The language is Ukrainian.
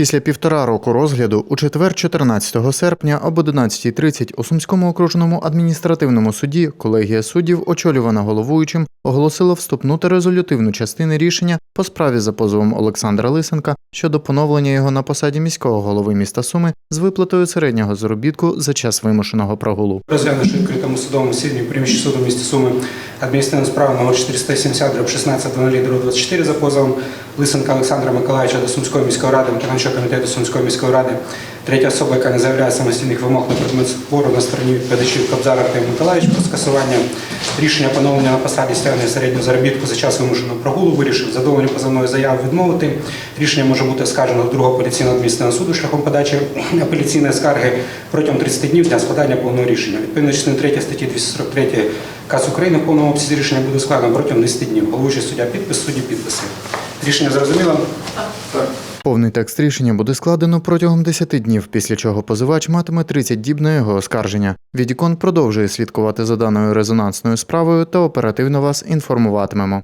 Після півтора року розгляду у четвер, 14 серпня об 11.30 у Сумському окружному адміністративному суді колегія суддів, очолювана головуючим, оголосила вступну та резолютивну частини рішення по справі за позовом Олександра Лисенка щодо поновлення його на посаді міського голови міста Суми з виплатою середнього заробітку за час вимушеного прогулу. Розглянувши відкритому судовому засіданні приміщення суду в місті Суми адміністративну справу номер 470 дроб 16 24 за позовом. Лисенка Олександра Миколаївича до Сумської міської ради, виконавчого комітету Сумської міської ради, третя особа, яка не заявляє самостійних вимог на предмет спору на стороні відповідачів Кобзара та Миколаївич про скасування рішення поновлення на посаді стягнення середнього заробітку за час вимушеного прогулу, вирішив задоволення позовної заяви відмовити. Рішення може бути оскаржено до другого апеляційного адміністративного суду шляхом подачі апеляційної скарги протягом 30 днів для складання повного рішення. Відповідно частини 3 статті 243 КАС України в повному обсязі рішення буде складено протягом 10 днів. Головуючий суддя підпис, судді підписи. Рішення зрозуміло? Повний текст рішення буде складено протягом 10 днів, після чого позивач матиме 30 діб на його оскарження. Відікон продовжує слідкувати за даною резонансною справою та оперативно вас інформуватимемо.